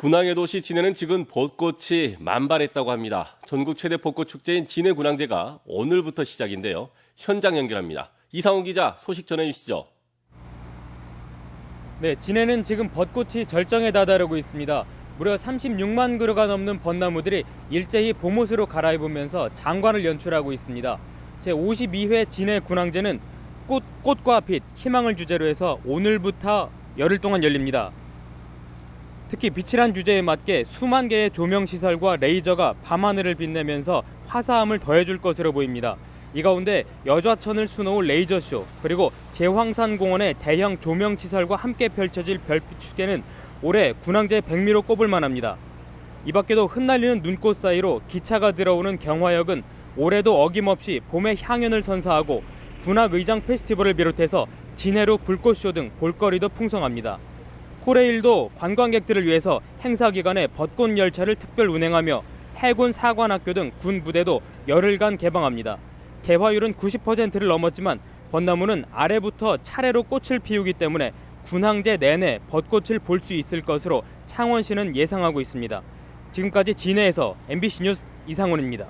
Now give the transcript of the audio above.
군항의 도시 진해는 지금 벚꽃이 만발했다고 합니다. 전국 최대 벚꽃 축제인 진해 군항제가 오늘부터 시작인데요. 현장 연결합니다. 이상훈 기자 소식 전해주시죠. 네, 진해는 지금 벚꽃이 절정에 다다르고 있습니다. 무려 36만 그루가 넘는 벚나무들이 일제히 봄옷으로 갈아입으면서 장관을 연출하고 있습니다. 제52회 진해 군항제는 꽃, 꽃과 빛, 희망을 주제로 해서 오늘부터 열흘 동안 열립니다. 특히 빛이란 주제에 맞게 수만 개의 조명 시설과 레이저가 밤하늘을 빛내면서 화사함을 더해줄 것으로 보입니다. 이 가운데 여좌천을 수놓을 레이저쇼 그리고 제황산 공원의 대형 조명 시설과 함께 펼쳐질 별빛 축제는 올해 군항제 백미로 꼽을 만합니다. 이 밖에도 흩날리는 눈꽃 사이로 기차가 들어오는 경화역은 올해도 어김없이 봄의 향연을 선사하고 군악의장 페스티벌을 비롯해서 진해로 불꽃쇼 등 볼거리도 풍성합니다. 코레일도 관광객들을 위해서 행사 기간에 벚꽃 열차를 특별 운행하며 해군 사관학교 등 군 부대도 열흘간 개방합니다. 개화율은 90%를 넘었지만 벚나무는 아래부터 차례로 꽃을 피우기 때문에 군항제 내내 벚꽃을 볼 수 있을 것으로 창원시는 예상하고 있습니다. 지금까지 진해에서 MBC 뉴스 이상훈입니다.